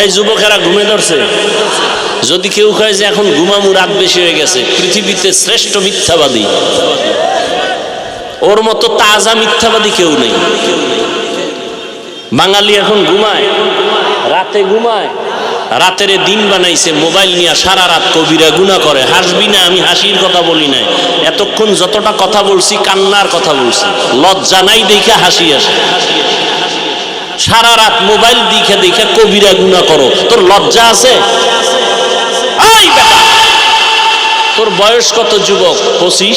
এই যুবকেরা ঘুমে ধরছে। যদি কেউ কয় যে এখন ঘুমামু, রাত বেশি হয়ে গেছে, পৃথিবীতে শ্রেষ্ঠ মিথ্যাবাদী। ওর মতো তাজা মিথ্যাবাদী কেউ নেই। বাঙালি এখন ঘুমায়, রাতে ঘুমায়, রাতের দিন বানাইছে, মোবাইল নিয়ে সারা রাত কবিরা গুণা করে। হাসবি না, আমি হাসির কথা বলি নাই। এতক্ষণ যতটা কথা বলছি, কান্নার কথা বলছি। লজ্জা নাই দেখে হাসি আসে। সারা রাত মোবাইল দেখে দেখে কবিরা গুণা করো। তোর লজ্জা আছে? তোর বয়স কত যুবক? পঁচিশ?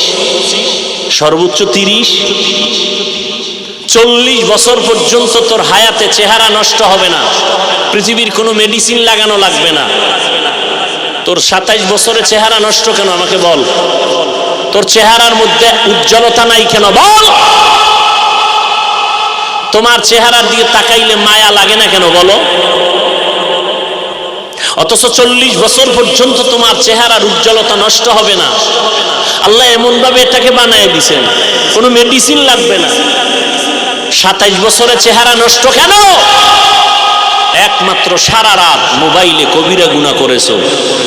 সর্বোচ্চ তিরিশ? চল্লিশ বছর পর্যন্ত তোর হায়াতে চেহারা নষ্ট হবে না। পৃথিবীর কোনো মেডিসিন লাগানো লাগবে না। তোর সাতাইশ বছরে চেহারা নষ্ট কেন? আমাকে বল। তোর চেহারার মধ্যে উজ্জ্বলতা নাই কেন? বল! তোমার চেহারার দিকে তাকাইলে মায়া লাগে না কেন বলো? অথচ চল্লিশ বছর পর্যন্ত তোমার চেহারার উজ্জ্বলতা নষ্ট হবে না। আল্লাহ এমন ভাবে এটাকে বানায় দিছেন। কোনো মেডিসিন লাগবে না। সাতাইশ বছরে চেহারা নষ্ট কেন? একমাত্র সারা রাত মোবাইলে কবিরা গুণা করেছ।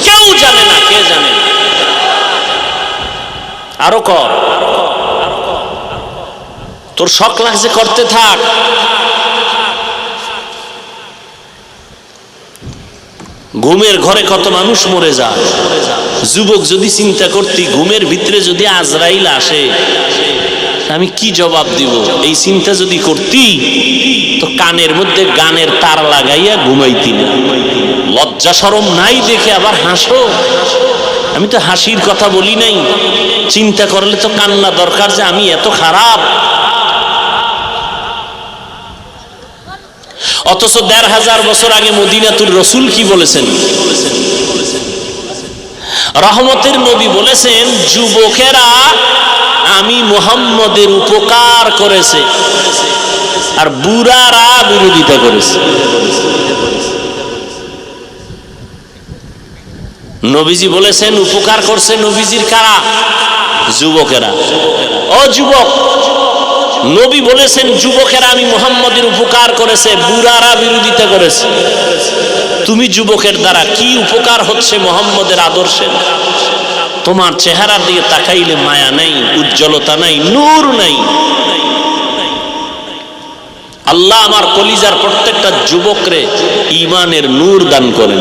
কেউ জানে না, কে জানে? আরও কর। তোর শখ লাগছে করতে থাক। ঘুমের ঘরে কত মানুষ মরে যায়। যুবক যদি চিন্তা করতি, ঘুমের ভিতরে যদি আজরাইল আসে আমি কি জবাব দিব? এই চিন্তা যদি করতি, তো কানের মধ্যে গানের তার লাগাইয়া ঘুমাইতি না। লজ্জা সরম নাই দেখে আবার হাসো। আমি তো হাসির কথা বলি নাই। চিন্তা করলে তো কান্না দরকার যে আমি এত খারাপ। অথচ দেড় হাজার বছর আগে মদিনাতুর রসুল কি বলেছেন? রহমতের নবী বলেছেন, যুবকেরা, আমি মোহাম্মদের উপকার করেছে আর বুড়ারা বিরোধিতা করেছে। নবীজি বলেছেন, উপকার করছে নবীজির কারা? যুবকেরা। ও যুবক নবী বলেছেন, যুবকেরা আমি মোহাম্মদের উপকার করেছে, বুড়ারা বিরোধিতা করেছে। তুমি যুবকের দ্বারা কি উপকার হচ্ছে মোহাম্মদের আদর্শের তোমার চেহারার দিকে তাকাইলে মায়া নাই, উজ্জ্বলতা নাই, নূর নাই। আল্লাহ আমার কলিজার প্রত্যেকটা যুবকরে ইমানের নূর দান করেন।